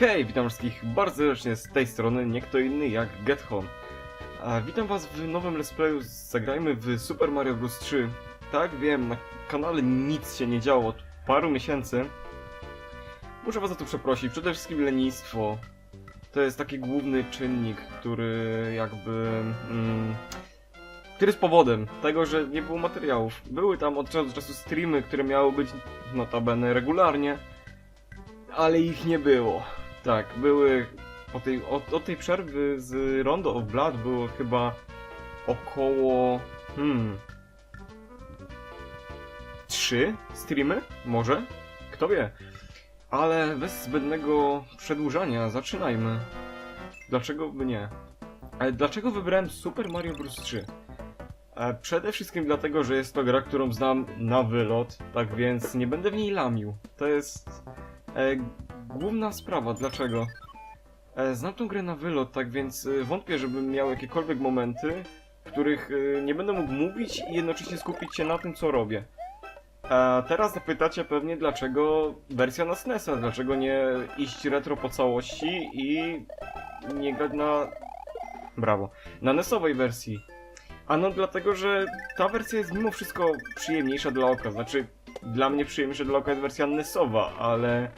Hej, witam wszystkich bardzo serdecznie z tej strony, nie kto inny jak Get Home. A, witam was w nowym let's playu, zagrajmy w Super Mario Bros. 3. Tak, wiem, na kanale nic się nie działo od paru miesięcy. Muszę was za to przeprosić, przede wszystkim lenistwo. To jest taki główny czynnik, który jakby... Mm, który jest powodem tego, że nie było materiałów. Były tam od czasu do czasu streamy, które miały być notabene regularnie, ale ich nie było. Tak, były po tej, od, od tej przerwy z Rondo of Blood było chyba około hmm trzy streamy? Może? Kto wie? Ale bez zbędnego przedłużania zaczynajmy. Dlaczego by nie? Ale dlaczego wybrałem Super Mario Bros. 3? E, Przede wszystkim dlatego, że jest to gra, którą znam na wylot, tak więc nie będę w niej lamił. To jest e, główna sprawa. Dlaczego? E, znam tą grę na wylot, tak więc e, wątpię, żebym miał jakiekolwiek momenty, w których e, nie będę mógł mówić i jednocześnie skupić się na tym, co robię. A teraz zapytacie pewnie, dlaczego wersja na SNES-a, dlaczego nie iść retro po całości i nie grać na... Brawo. Na NES-owej wersji. Ano dlatego, że ta wersja jest mimo wszystko przyjemniejsza dla oka. Znaczy, dla mnie przyjemniejsza dla oka jest wersja NES-owa, ale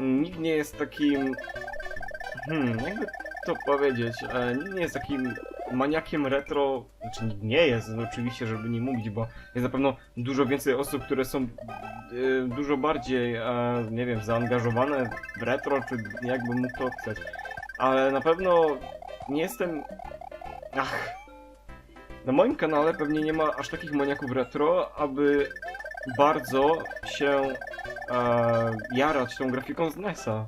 nikt nie jest takim... Hmm, jakby to powiedzieć, e, nikt nie jest takim maniakiem retro, znaczy nikt nie jest, oczywiście, żeby nie mówić, bo jest na pewno dużo więcej osób, które są e, dużo bardziej, e, nie wiem, zaangażowane w retro, czy jakby mógł to opisać. Ale na pewno nie jestem... Ach... Na moim kanale pewnie nie ma aż takich maniaków retro, aby bardzo się e, jarać tą grafiką z NES-a.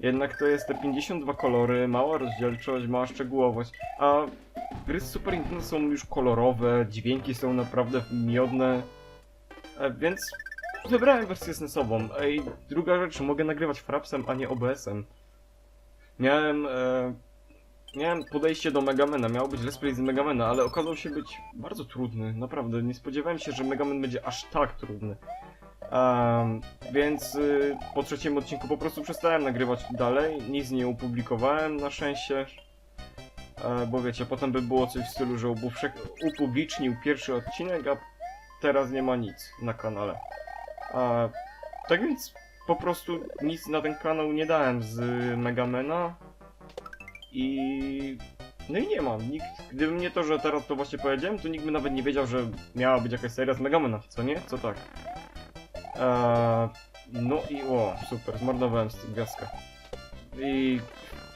Jednak to jest te 52 kolory, mała rozdzielczość, mała szczegółowość, a gry z Super Nintendo są już kolorowe, dźwięki są naprawdę miodne, e, więc wybrałem wersję SNES-ową. I druga rzecz, mogę nagrywać frapsem, a nie OBS-em. Miałem, e, miałem podejście do Megamena, miał być let's play z Megamena, ale okazał się być bardzo trudny, naprawdę. Nie spodziewałem się, że Megaman będzie aż tak trudny. Em, więc y, po trzecim odcinku po prostu przestałem nagrywać dalej, nic nie opublikowałem na szczęście. E, bo wiecie, potem by było coś w stylu, że upublicznił- pierwszy odcinek, a teraz nie ma nic na kanale. E, tak więc po prostu nic na ten kanał nie dałem z Megamena i no i nie mam. Nikt, gdyby nie to, że teraz to właśnie powiedziałem, to nikt by nawet nie wiedział, że miała być jakaś seria z Megamena, co nie? Co tak? Eee, no i o, super, zmarnowałem z gwiazdka. I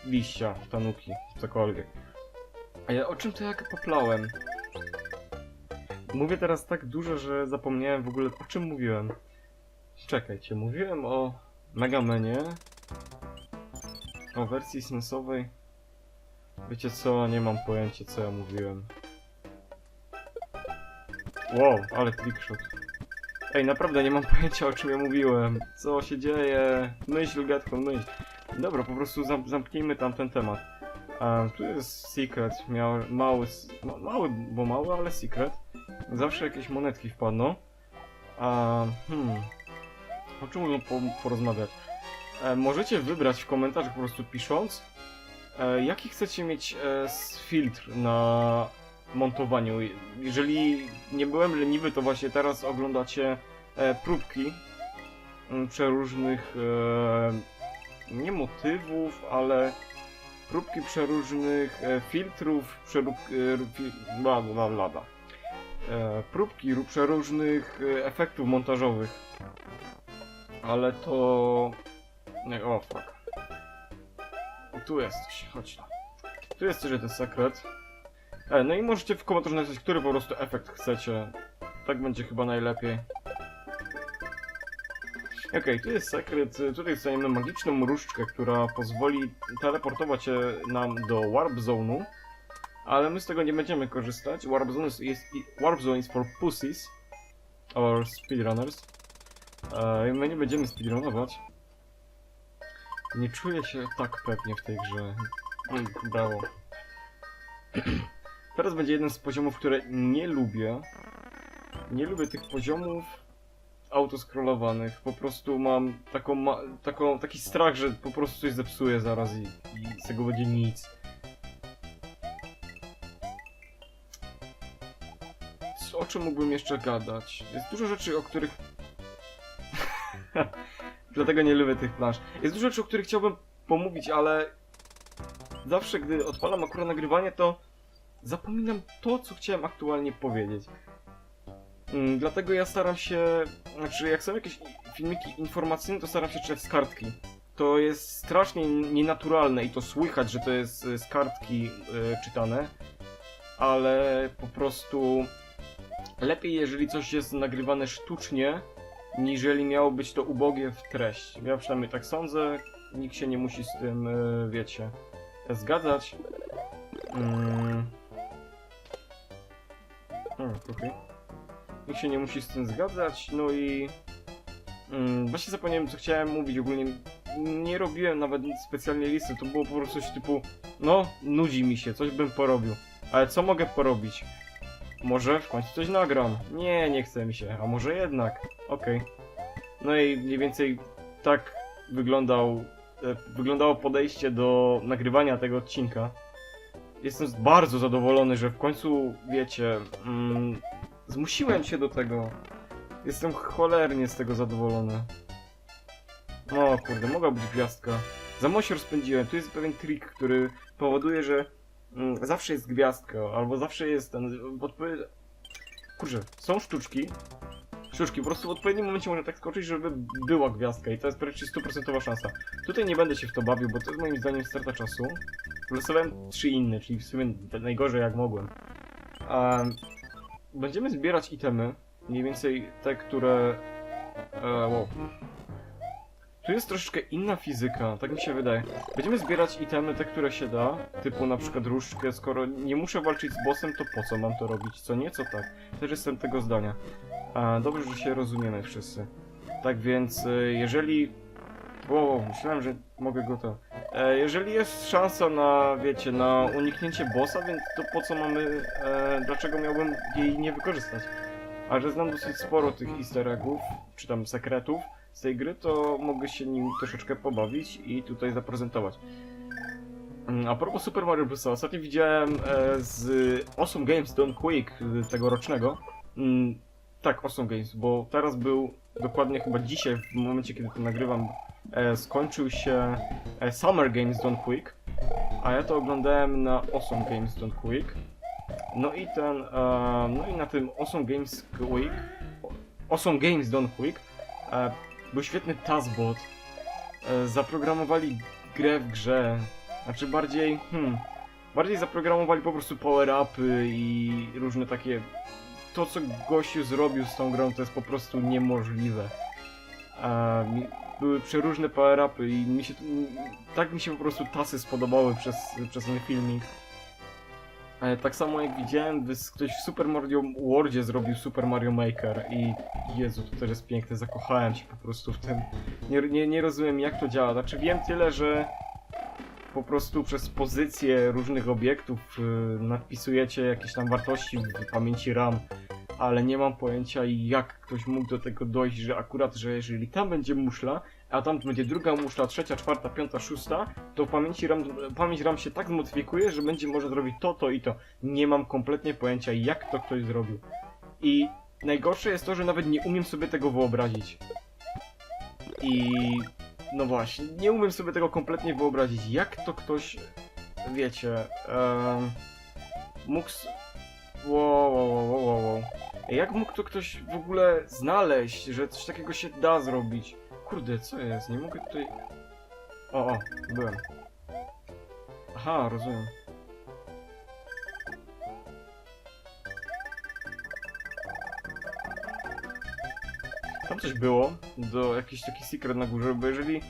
liścia, tanuki, cokolwiek. A ja o czym to jak poplałem? Mówię teraz tak dużo, że zapomniałem w ogóle o czym mówiłem. Czekajcie, mówiłem o Megamenie, o wersji sensowej. Wiecie co, nie mam pojęcia co ja mówiłem. Wow, ale trickshot. Ej, naprawdę nie mam pojęcia o czym ja mówiłem. Co się dzieje? Myśl, Gatko, myśl. Dobra, po prostu zam zamknijmy tam ten temat. Um, tu jest secret, miał mały, ma mały, bo mały, ale secret. Zawsze jakieś monetki wpadną. A, hmm. O czym mogę po porozmawiać? E, możecie wybrać w komentarzach po prostu pisząc, e, jaki chcecie mieć e, filtr na montowaniu. Jeżeli nie byłem leniwy, to właśnie teraz oglądacie e, próbki mm, przeróżnych e, nie motywów, ale próbki przeróżnych e, filtrów, przerób, bla bla bla bla. Próbki ró- przeróżnych efektów montażowych. Ale to... O fuck. Tu jesteś, chodź tu. Jest to jest sekret. E, no i możecie w komentarzu napisać, który po prostu efekt chcecie. Tak będzie chyba najlepiej. Okej, tu jest sekret. Tutaj dostaniemy magiczną różdżkę, która pozwoli teleportować się nam do Warp Zone'u. Ale my z tego nie będziemy korzystać. Warp Zone jest, Warp Zone is for pussies. Or speedrunners. E, my nie będziemy speedrunować. Nie czuję się tak pewnie w tej grze. Brawo. Teraz będzie jeden z poziomów, które nie lubię. Nie lubię tych poziomów. autoscrollowanych. Po prostu mam taką, ma taką, taki strach, że po prostu coś zepsuję zaraz i, i z tego będzie nic. O czym mógłbym jeszcze gadać? Jest dużo rzeczy, o których... Dlatego nie lubię tych plansz. Jest dużo rzeczy, o których chciałbym pomówić, ale zawsze gdy odpalam akurat nagrywanie, to zapominam to, co chciałem aktualnie powiedzieć. Mm, Dlatego ja staram się, znaczy jak są jakieś filmiki informacyjne, to staram się czytać z kartki. To jest strasznie nienaturalne i to słychać, że to jest y, z kartki y, czytane, ale po prostu lepiej, jeżeli coś jest nagrywane sztucznie, niżeli miało być to ubogie w treść. Ja przynajmniej tak sądzę, nikt się nie musi z tym, y, wiecie, zgadzać. Mm. Okej. Nikt się nie musi z tym zgadzać, no i... Mm, właśnie zapomniałem, co chciałem mówić ogólnie. Nie robiłem nawet nic specjalnie listy, to było po prostu coś typu... No, nudzi mi się, coś bym porobił. Ale co mogę porobić? Może w końcu coś nagram. Nie, nie chce mi się. A może jednak. Okej. No i mniej więcej tak wyglądał, e, wyglądało podejście do nagrywania tego odcinka. Jestem bardzo zadowolony, że w końcu, wiecie, mm, zmusiłem się do tego. Jestem cholernie z tego zadowolony. O kurde, mogła być gwiazdka. Za się rozpędziłem. Tu jest pewien trik, który powoduje, że mm, zawsze jest gwiazdka, albo zawsze jest ten... w Odpowie... Kurczę, są sztuczki. Sztuczki, po prostu w odpowiednim momencie można tak skoczyć, żeby była gwiazdka i to jest praktycznie 100% szansa. Tutaj nie będę się w to bawił, bo to jest moim zdaniem strata czasu. Wylosowałem trzy inne, czyli w sumie najgorzej jak mogłem. Em, będziemy zbierać itemy, mniej więcej te, które... E, wow. Tu jest troszeczkę inna fizyka, tak mi się wydaje. Będziemy zbierać itemy, te, które się da, typu na przykład różdżkę, skoro nie muszę walczyć z bossem, to po co mam to robić? Co nie, co tak. Też jestem tego zdania. Dobrze, że się rozumiemy wszyscy. Tak więc, e, jeżeli... Wow, myślałem, że mogę go to... E, jeżeli jest szansa na, wiecie, na uniknięcie bossa, więc to po co mamy... E, dlaczego miałbym jej nie wykorzystać? A że znam dosyć sporo tych easter eggów, czy tam sekretów z tej gry, to mogę się nim troszeczkę pobawić i tutaj zaprezentować. Mm, A propos Super Mario Bros. Ostatnio widziałem e, z Awesome Games Don't Quick e, tegorocznego. Mm, tak, Awesome Games, bo teraz był dokładnie chyba dzisiaj, w momencie kiedy to nagrywam, skończył się e, Summer Games Don't Quick, a ja to oglądałem na Awesome Games Don't Quick. No i ten, e, no i na tym Awesome Games Quick, Awesome Games Don't Quick, e, był świetny Tazbot. E, zaprogramowali grę w grze, znaczy bardziej, hmm, bardziej zaprogramowali po prostu power-upy i różne takie to, co gościu zrobił z tą grą, to jest po prostu niemożliwe. Były przeróżne power-upy i mi się, tak mi się po prostu tasy spodobały przez, przez ten filmik. E, tak samo jak widziałem, ktoś w Super Mario Worldzie zrobił Super Mario Maker i Jezu, to też jest piękne, zakochałem się po prostu w tym. Nie, nie, nie rozumiem jak to działa, znaczy wiem tyle, że po prostu przez pozycję różnych obiektów y, nadpisujecie jakieś tam wartości w pamięci RAM, ale nie mam pojęcia jak ktoś mógł do tego dojść, że akurat, że jeżeli tam będzie muszla, a tam będzie druga muszla, trzecia, czwarta, piąta, szósta, to pamięci RAM, pamięć RAM się tak zmodyfikuje, że będzie może zrobić to, to i to. Nie mam kompletnie pojęcia jak to ktoś zrobił. I najgorsze jest to, że nawet nie umiem sobie tego wyobrazić. I no właśnie, nie umiem sobie tego kompletnie wyobrazić. Jak to ktoś, wiecie, em, mógł. wow, wow, wow, wow, wow. Jak mógł to ktoś w ogóle znaleźć, że coś takiego się da zrobić? Kurde, co jest? Nie mogę tutaj. O, o, byłem. Aha, rozumiem. Tam coś było, do jakiś taki secret na górze, bo jeżeli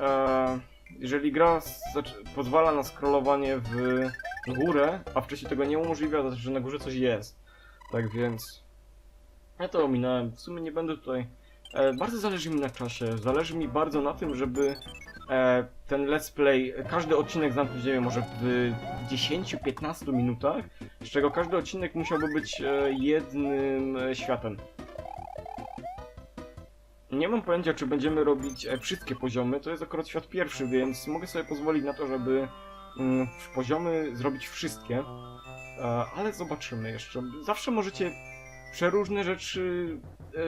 e, jeżeli gra pozwala na scrollowanie w górę, a wcześniej tego nie umożliwia, to znaczy, że na górze coś jest. Tak więc ja to ominąłem. W sumie nie będę tutaj. E, bardzo zależy mi na czasie. Zależy mi bardzo na tym, żeby e, ten let's play, każdy odcinek zamknąć, nie może w 10-15 minutach, z czego każdy odcinek musiałby być e, jednym e, światem. Nie mam pojęcia, czy będziemy robić e, wszystkie poziomy. To jest akurat świat pierwszy, więc mogę sobie pozwolić na to, żeby mm, poziomy zrobić wszystkie. E, ale zobaczymy jeszcze. Zawsze możecie przeróżne rzeczy, e,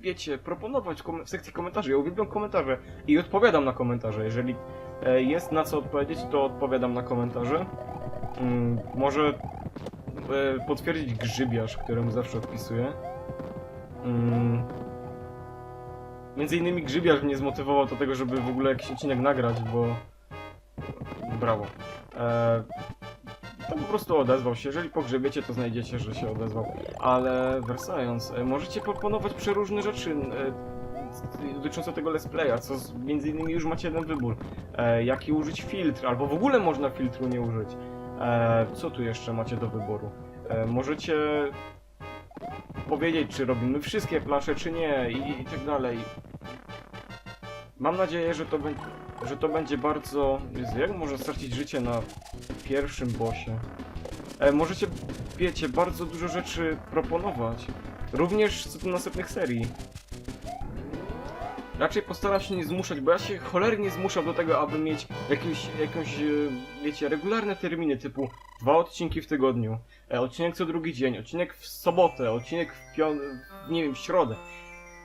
wiecie, proponować w, sekcji komentarzy. Ja uwielbiam komentarze i odpowiadam na komentarze. Jeżeli e, jest na co odpowiedzieć, to odpowiadam na komentarze. Mm, może potwierdzić grzybiarz, któremu zawsze odpisuję. Mm. Między innymi grzybiarz mnie zmotywował do tego, żeby w ogóle jakiś odcinek nagrać, bo... Brawo. E, to po prostu odezwał się. Jeżeli pogrzebiecie, to znajdziecie, że się odezwał. Ale wracając, e, możecie proponować przeróżne rzeczy e, dotyczące tego let's playa, co z, między innymi już macie jeden wybór. E, jaki użyć filtr, albo w ogóle można filtru nie użyć. Co tu jeszcze macie do wyboru? Możecie powiedzieć, czy robimy wszystkie plansze, czy nie i, i tak dalej. Mam nadzieję, że to, bę- że to będzie bardzo... Jezu, jak można stracić życie na pierwszym bossie? E, możecie, wiecie, bardzo dużo rzeczy proponować. Również co do następnych serii. Raczej postaram się nie zmuszać, bo ja się cholernie zmuszam do tego, aby mieć jakieś, jakąś, e, wiecie, regularne terminy typu dwa odcinki w tygodniu, e, odcinek co drugi dzień, odcinek w sobotę, odcinek w w, nie wiem, w środę.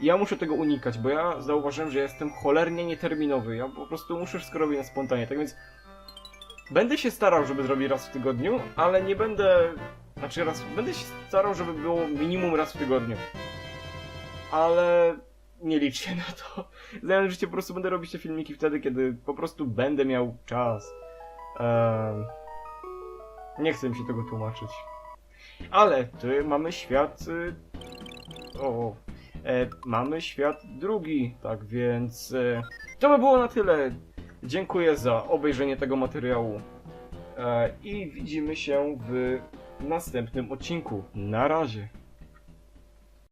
Ja muszę tego unikać, bo ja zauważyłem, że jestem cholernie nieterminowy. Ja po prostu muszę wszystko robić na spontanie, tak więc będę się starał, żeby zrobić raz w tygodniu, ale nie będę, znaczy raz, będę się starał, żeby było minimum raz w tygodniu. Ale nie liczcie na to. Zdaję życie po prostu będę robić te filmiki wtedy, kiedy po prostu będę miał czas. Ehm, nie chcę mi się tego tłumaczyć. Ale tu mamy świat. y, O, mamy świat drugi, tak więc e, to by było na tyle. Dziękuję za obejrzenie tego materiału e, i widzimy się w następnym odcinku. Na razie.